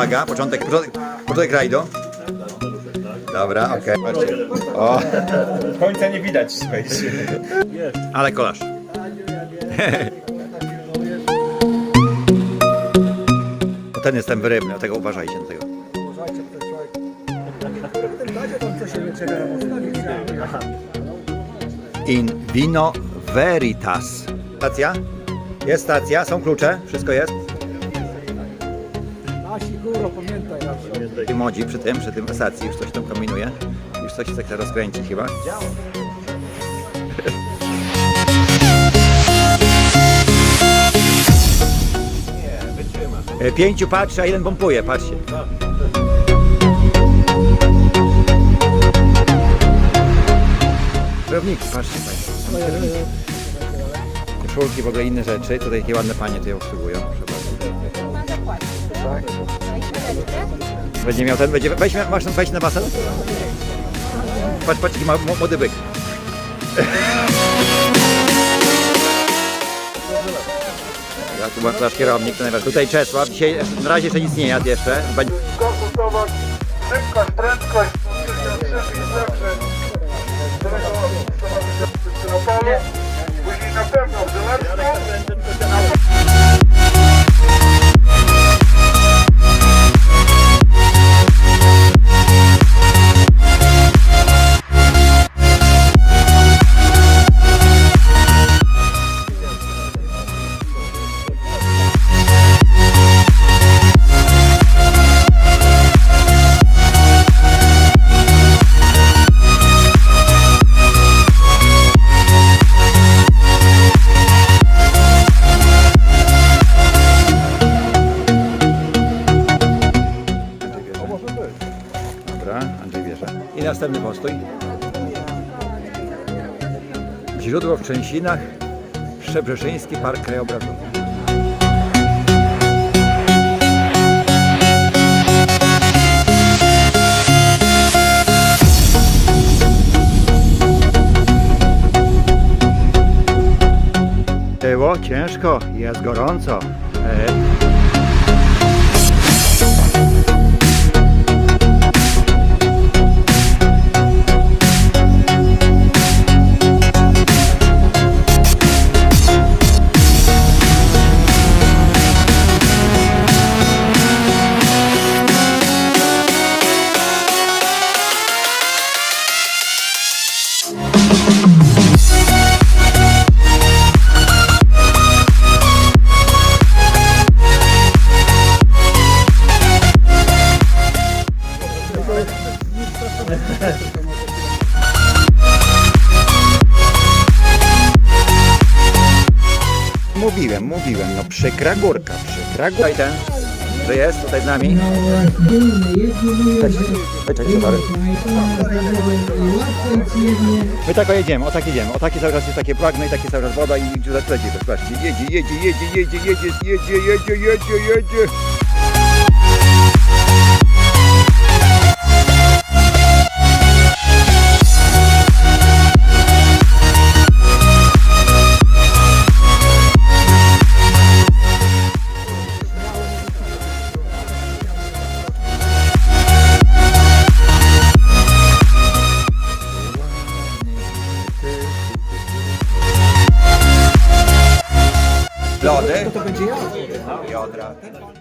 Uwaga, początek, początek, początek rajdu. Dobra, okej. Patrzcie. O, Końca nie widać, słuchajcie. ale kolaż. Bo Ten jest ten wyrybny, dlatego uważajcie na tego. In vino veritas. Stacja? Jest stacja, są klucze, wszystko jest. Nasi góro, pamiętaj zawsze. I Młodzi przy tym, przy tym stacji już coś tam kombinuje. Już coś się chce rozkręcić chyba. E, Pięciu patrzy, a jeden pompuje, patrzcie. Kierowniki, patrzcie Państwo. Koszulki, w ogóle inne rzeczy. Tutaj takie ładne panie tutaj obsługują. Proszę bardzo. Będzie miał ten, będzie, weź, masz ten wejść na basen? Patrz, patrz, jaki ma, młody byk. Ja tu masz nasz kierownik, to najważniejsze. Tutaj Czesław, dzisiaj na razie jeszcze nic nie jadł jeszcze. Będzie- szybkość, prędkość, następny postój. Źródło w Trzęsinach, Szczebrzeszyński Park Krajobrazowy. Było ciężko, jest gorąco. Mówiłem, mówiłem, no przykra górka, przykra górka. Tutaj ten, że jest tutaj z nami. Czekaj, sorry. My tak jedziemy, o tak jedziemy, o taki cały czas jest takie pragno i takie cały czas woda i leci, leci, patrzcie, jedzie, jedzie, jedzie, jedzie, jedzie, jedzie, jedzie, jedzie, jedzie. Jade? To to będzie ja.